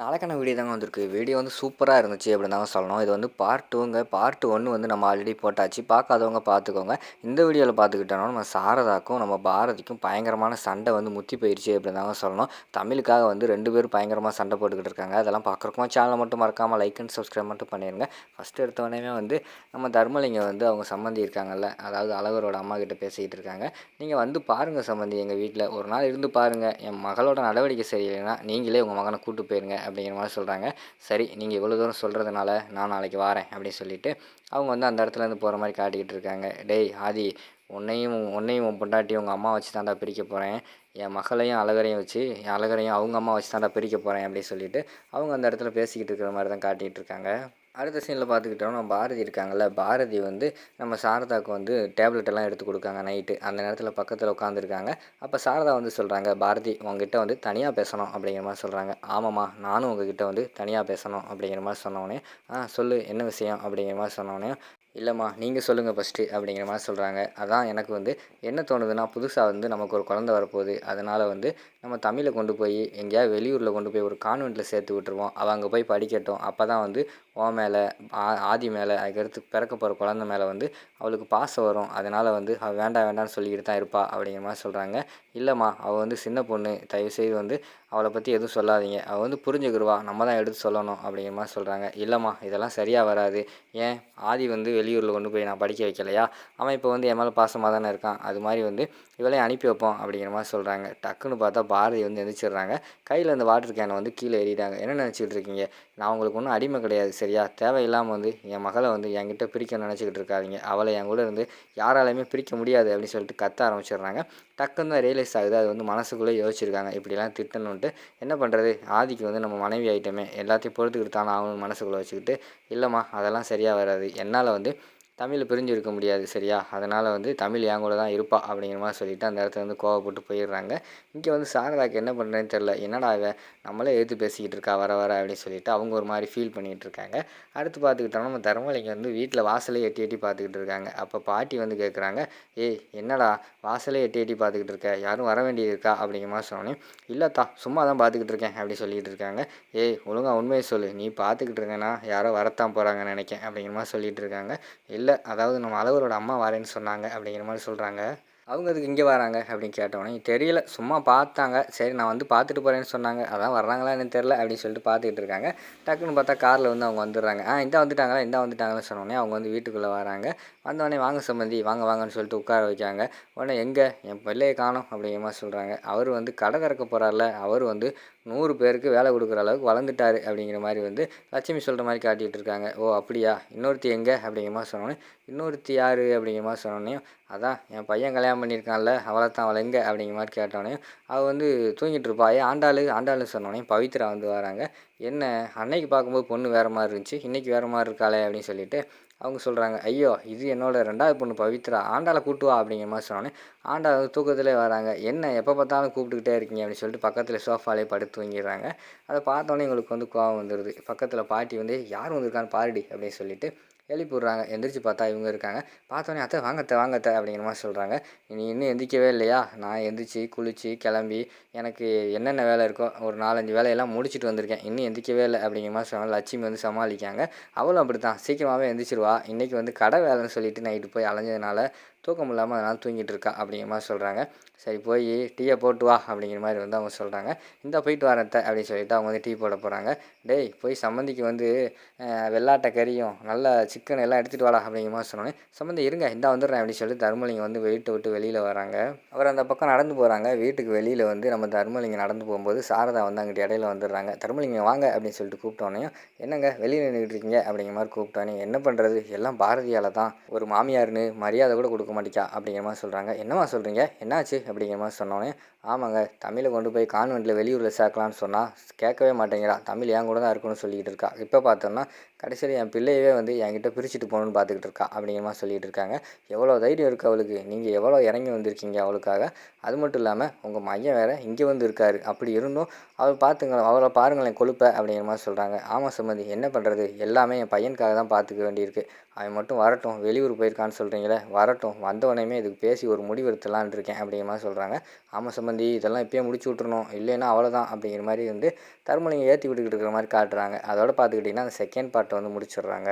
நாளைக்கான வீடியோ தாங்க வந்திருக்கு. வீடியோ வந்து சூப்பராக இருந்துச்சு அப்படின்னு தாங்க சொல்லணும். இது வந்து பார்ட் டூங்க பார்ட் ஒன்று வந்து நம்ம ஆல்ரெடி போட்டாச்சு. பார்க்காதவங்க பார்த்துக்கோங்க. இந்த வீடியோவில் பார்த்துக்கிட்டோம்னா நம்ம சாரதாக்கும் நம்ம பாரதிக்கும் பயங்கரமான சண்டை வந்து முத்தி போயிடுச்சு அப்படின்னு தாங்க சொல்லணும். தமிழுக்காக வந்து ரெண்டு பேரும் பயங்கரமாக சண்டை போட்டுக்கிட்டு இருக்காங்க. அதெல்லாம் பார்க்குறக்குமா சேனலை மட்டும் மறக்காமல் லைக் அண்ட் சப்ஸ்கிரைப் மட்டும் பண்ணிடுங்க ஃபஸ்ட்டு எடுத்தவொடனே வந்து நம்ம தர்மலிங்கம் வந்து அவங்க சம்மந்தி இருக்காங்கல்ல அதாவது அழகரோட அம்மா கிட்ட பேசிக்கிட்டு இருக்காங்க. நீங்கள் வந்து பாருங்கள் சம்மந்தி எங்கள் வீட்டில் ஒரு நாள் இருந்து பாருங்கள் என் மகளோட நடவடிக்கை சரியில்லைன்னா நீங்களே உங்கள் மகனை கூட்டு போயிருங்க அப்படிங்கிற மாதிரி சொல்கிறாங்க சரி நீங்கள் இவ்வளோ தூரம் சொல்கிறதுனால நான் நாளைக்கு வரேன் அப்படின்னு சொல்லிட்டு அவங்க வந்து அந்த இடத்துலேருந்து போகிற மாதிரி காட்டிக்கிட்டு இருக்காங்க. டேய் ஆதி உன்னையும் உன்னையும் உன் பொண்டாட்டி உங்கள் அம்மா வச்சு தாண்டா பிரிக்க போகிறேன் என் மகளையும் அழகரையும் வச்சு என் அழகரையும் அவங்க அம்மா வச்சு தாண்டா பிரிக்க போகிறேன் அப்படின்னு சொல்லிட்டு அவங்க அந்த இடத்துல பேசிக்கிட்டு இருக்கிற மாதிரி தான் காட்டிகிட்டு இருக்காங்க. அடுத்த சீனில் பார்த்துக்கிட்டோம்னா பாரதி இருக்காங்கல்ல பாரதி வந்து நம்ம சாரதாவுக்கு வந்து டேப்லெட் எல்லாம் எடுத்து கொடுக்காங்க நைட்டு அந்த நேரத்தில் பக்கத்தில் உட்காந்துருக்காங்க அப்போ சாரதா வந்து சொல்கிறாங்க பாரதி உங்ககிட்ட வந்து தனியாக பேசணும் அப்படிங்கிற மாதிரி சொல்கிறாங்க ஆமாம்மா நானும் உங்ககிட்ட வந்து தனியாக பேசணும் அப்படிங்கிற மாதிரி சொன்னோடனே ஆ சொல்லு என்ன விஷயம்? அப்படிங்கிற மாதிரி சொன்னோடனே இல்லைம்மா நீங்கள் சொல்லுங்கள் ஃபஸ்ட்டு அப்படிங்கிற மாதிரி சொல்கிறாங்க அதான் எனக்கு வந்து என்ன தோணுதுன்னா புதுசாக வந்து நமக்கு ஒரு குழந்த வரப்போகுது. அதனால் வந்து நம்ம தமிழை கொண்டு போய் எங்கேயாவது வெளியூரில் கொண்டு போய் ஒரு கான்வெண்ட்டில் சேர்த்து விட்டுருவோம். அவள் அங்கே போய் படிக்கட்டும். அப்போ தான் வந்து ஓ மேலே ஆ ஆதி மேலே அதுக்கடுத்து பிறக்க போகிற குழந்த மேலே வந்து அவளுக்கு பாசம் வரும். அதனால் வந்து அவள் வேண்டாம் வேண்டாம்னு சொல்லிக்கிட்டு தான் இருப்பா அப்படிங்கிற மாதிரி சொல்கிறாங்க இல்லைம்மா அவள் வந்து சின்ன பொண்ணு. தயவுசெய்து வந்து அவளை பற்றி எதுவும் சொல்லாதீங்க. அவள் வந்து புரிஞ்சுக்கிடுவா நம்ம தான் எடுத்து சொல்லணும் அப்படிங்கிற மாதிரி சொல்கிறாங்க இல்லைம்மா இதெல்லாம் சரியாக வராது. ஏன்? ஆதி வந்து வெளியூரில் கொண்டு போய் நான் படிக்க வைக்கலையா? அவன் இப்போ வந்து என் மேலே பாசமாக தானே இருக்கான். அது மாதிரி வந்து இவளையும் அனுப்பி வைப்போம் அப்படிங்கிற மாதிரி சொல்கிறாங்க டக்குன்னு பார்த்தா பாரதி வந்து எந்திரிச்சிடுறாங்க. கையில் அந்த வாட்டர் கேனை வந்து கீழே எறிகிறாங்க என்ன நினச்சிக்கிட்டு இருக்கீங்க? நான் உங்களுக்கு ஒன்றும் அடிமை கிடையாது சரியா? தேவையில்லாமல் வந்து என் மகளை வந்து என்கிட்ட பிரிக்க நினச்சிக்கிட்டு இருக்காதீங்க. அவளை என் கூட இருந்து யாராலையுமே பிரிக்க முடியாது அப்படின்னு சொல்லிட்டு கத்த ஆரம்பிச்சிடுறாங்க. டக்குன்னு தான் ரியலைஸ் ஆகுது அது வந்து மனசுக்குள்ளே யோசிச்சிருக்காங்க. இப்படிலாம் திட்டணுன்ட்டு என்ன பண்ணுறது ஆதிக்கு வந்து நம்ம மனைவி ஆகிட்டோமே எல்லாத்தையும் பொறுத்துக்கிட்டு தானே ஆகணும் மனசுக்குள்ளே வச்சுக்கிட்டு இல்லைம்மா அதெல்லாம் சரியாக வராது. என்னால் வந்து தமிழை பிரிஞ்சு இருக்க முடியாது சரியா? அதனால் வந்து தமிழ் என் கூட தான் இருப்பா அப்படிங்கிற மாதிரி சொல்லிவிட்டு அந்த இடத்துல வந்து கோவப்பட்டு போயிடுறாங்க. இங்கே வந்து சாரதாக்கு என்ன பண்ணுறேன்னு தெரில என்னடா அவன் நம்மளே எடுத்து பேசிக்கிட்டு இருக்கா வர வர அப்படின்னு சொல்லிட்டு அவங்க ஒரு மாதிரி ஃபீல் பண்ணிகிட்டு இருக்காங்க. அடுத்து பார்த்துக்கிட்டோம்னா நம்ம தர்மலிங்க வந்து வீட்டில் வாசலே எட்டி எட்டி பார்த்துக்கிட்டு இருக்காங்க. அப்போ பாட்டி வந்து கேட்குறாங்க ஏய் என்னடா வாசலே எட்டி எட்டி பார்த்துக்கிட்டு இருக்க? யாரும் வர வேண்டியது இருக்கா? அப்படிங்கிற மாதிரி சொன்னோன்னே இல்லைத்தா சும்மா தான் பார்த்துக்கிட்டு இருக்கேன் அப்படி சொல்லிட்டு இருக்காங்க. ஏய் ஒழுங்காக உண்மையை சொல்லு. நீ பார்த்துக்கிட்டு இருக்கேன்னா யாரோ வரத்தான் போகிறாங்கன்னு நினைக்கேன் அப்படிங்கிற மாதிரி சொல்லிகிட்டு இருக்காங்க. இல்லை இல்லை அதாவது நம்ம அளவரோட அம்மா வரேன்னு சொன்னாங்க அப்படிங்கிற மாதிரி சொல்கிறாங்க அவங்க அதுக்கு இங்கே வராங்க அப்படின்னு கேட்டோன்னே தெரியல சும்மா பார்த்தாங்க. சரி நான் வந்து பார்த்துட்டு போகிறேன்னு சொன்னாங்க. அதான் வர்றாங்களா எனக்கு தெரில அப்படின்னு சொல்லிட்டு பார்த்துக்கிட்டு இருக்காங்க. டக்குன்னு பார்த்தா காரில் வந்து அவங்க வந்துடுறாங்க. ஆ இந்த வந்துட்டாங்களா? இந்த வந்துட்டாங்கன்னு சொன்னோடனே அவங்க வந்து வீட்டுக்குள்ளே வராங்க. வந்தோடனே வாங்க சம்மந்தி வாங்க வாங்கன்னு சொல்லிட்டு உட்கார வைக்காங்க உடனே எங்கே? என் பிள்ளையை காணும் அப்படிங்கிற மாதிரி சொல்கிறாங்க அவர் வந்து கடை திறக்க போகிறார்ல அவர் வந்து நூறு பேருக்கு வேலை கொடுக்குற அளவுக்கு வளர்ந்துட்டார் அப்படிங்கிற மாதிரி வந்து லட்சுமி சொல்கிற மாதிரி காட்டிகிட்டு இருக்காங்க. ஓ அப்படியா? இன்னொருத்தி எங்கே? அப்படிங்கிற மாதிரி சொன்னோன்னே இன்னொருத்தி யார்? அப்படிங்கிற மாதிரி சொன்னோன்னே அதான் என் பையன் கல்யாணம் பண்ணியிருக்கான்ல அவளை தான் அவளை எங்கே? அப்படிங்கிற மாதிரி கேட்டோன்னே அவள் வந்து தூங்கிட்டு இருப்பா. ஆண்டாள் ஆண்டாளு சொன்னோன்னே பவித்ரா வந்து வராங்க. என்ன? அன்னைக்கு பார்க்கும்போது பொண்ணு வேறு மாதிரி இருந்துச்சு இன்றைக்கி வேறு மாதிரி இருக்காளே அப்படின்னு சொல்லிட்டு அவங்க சொல்கிறாங்க ஐயோ இது என்னோட ரெண்டாவது பொண்ணு பவித்ரா ஆண்டாளை கூட்டுவா அப்படிங்கிற மாதிரி சொன்னோன்னே ஆண்டா வந்து தூக்கத்திலே வராங்க. என்ன எப்போ பார்த்தாலும் கூப்பிட்டுக்கிட்டே இருக்கீங்க அப்படின்னு சொல்லிட்டு பக்கத்தில் சோஃபாலே படுத்து தூங்கிடுறாங்க. அதை பார்த்தோன்னே எங்களுக்கு வந்து கோவம் வந்துடுது பக்கத்தில் பாட்டி வந்து யார் வந்திருக்கான்னு பாருடி அப்படின்னு சொல்லிட்டு எழுப்பி விட்றாங்க எந்திரிச்சு பார்த்தா இவங்க இருக்காங்க. பார்த்தோன்னே அத்தை வாங்கத்த வாங்கத்த அப்படிங்கிற மாதிரி சொல்கிறாங்க நீ இன்னும் எந்திரிக்கவே இல்லையா? நான் எந்திரிச்சு குளித்து கிளம்பி எனக்கு என்னென்ன வேலை இருக்கோ ஒரு நாலஞ்சு வேலையெல்லாம் முடிச்சுட்டு வந்திருக்கேன். இன்னும் எந்திரிக்கவே இல்லை அப்படிங்கிற மாதிரி சொன்னால் லட்சுமி வந்து சமாளிக்காங்க. அவளும் அப்படி தான் சீக்கிரமாகவே எந்திரிச்சிருவா. இன்றைக்கி வந்து கடை வேலைன்னு சொல்லிட்டு நைட்டு போய் அலைஞ்சதுனால தூக்கம் இல்லாமல் அதனால் தூங்கிட்டு இருக்கா அப்படிங்கிற மாதிரி சொல்கிறாங்க சரி போய் டீயை போட்டு வா அப்படிங்கிற மாதிரி வந்து அவங்க சொல்கிறாங்க இந்த போயிட்டு வரத்த அப்படின்னு சொல்லிட்டு அவங்க வந்து டீ போட போகிறாங்க டேய் போய் சம்மந்திக்கு வந்து வெள்ளாட்டை கறியும் நல்ல சிக்கன் எல்லாம் எடுத்துகிட்டு வாடா அப்படிங்கிற மாதிரி சொன்னோன்னே சம்மந்தி இருங்க இந்த வந்துடுறேன் அப்படின்னு சொல்லிட்டு தர்மலிங்கம் வந்து வீட்டை விட்டு வெளியில் வராங்க. அவர் அந்த பக்கம் நடந்து போகிறாங்க வீட்டுக்கு வெளியில் வந்து நம்ம தர்மலிங்கம் நடந்து போகும்போது சாரதா வந்து அங்கிட்ட இடையில வந்துடுறாங்க. தர்மலிங்கம் வாங்க அப்படின்னு சொல்லிட்டு கூப்பிட்டோன்னே என்னங்க வெளியில் நின்றுட்டு இருக்கீங்க அப்படிங்கிற மாதிரி கூப்பிட்டோன்னே என்ன பண்ணுறது எல்லாம் பாரதியால் தான். ஒரு மாமியார்னு மரியாதை கூட கொடுக்க மாட்டேக்கா அப்படிங்கிற மாதிரி சொல்கிறாங்க என்னம்மா சொல்கிறீங்க என்னாச்சு? அப்படிங்கிற மாதிரி சொன்னோன்னே ஆமாங்க தமிழை கொண்டு போய் கான்வெண்ட்டில் வெளியூரில் சேர்க்கலான்னு சொன்னால் கேட்கவே மாட்டேங்கிறா. தமிழ் என் கூட தான் இருக்குன்னு சொல்லிக்கிட்டு இருக்கா. இப்போ பார்த்தோம்னா கடைசியில் என் பிள்ளையவே வந்து என்கிட்ட பிரிச்சுட்டு போகணுன்னு பார்த்துக்கிட்டு இருக்கா அப்படிங்கிற மாதிரி சொல்லிகிட்டு இருக்காங்க. எவ்வளோ தைரியம் இருக்குது அவளுக்கு? நீங்கள் எவ்வளோ இறங்கி வந்திருக்கீங்க அவளுக்காக? அது மட்டும் இல்லாமல் உங்கள் மையம் வேறு இங்கே வந்து இருக்காரு. அப்படி இருந்தும் அவள் பார்த்துங்க அவளை பாருங்களேன் கொழுப்ப அப்படிங்கிற மாதிரி சொல்கிறாங்க ஆமாம் சம்மந்தி என்ன பண்ணுறது எல்லாமே என் பையனுக்காக தான் பார்த்துக்க வேண்டியிருக்கு. அவன் மட்டும் வரட்டும் வெளியூர் போயிருக்கான்னு சொல்கிறீங்களே வரட்டும். வந்தவனையுமே இதுக்கு பேசி ஒரு முடிவு இருக்கேன் அப்படிங்கிற மாதிரி சொல்கிறாங்க ஆமாம் சம்மந்தி சம்மந்தி இதெல்லாம் இப்போயே முடிச்சு விட்றணும் இல்லைன்னா அவ்வளோதான் அப்படிங்கிற மாதிரி வந்து தர்மலிங்கம் ஏற்றி விட்டுக்கிட்டு இருக்கிற மாதிரி காட்டுறாங்க. அதோட பார்த்துக்கிட்டிங்கன்னா அந்த செகண்ட் பார்ட்டை வந்து முடிச்சிடுறாங்க.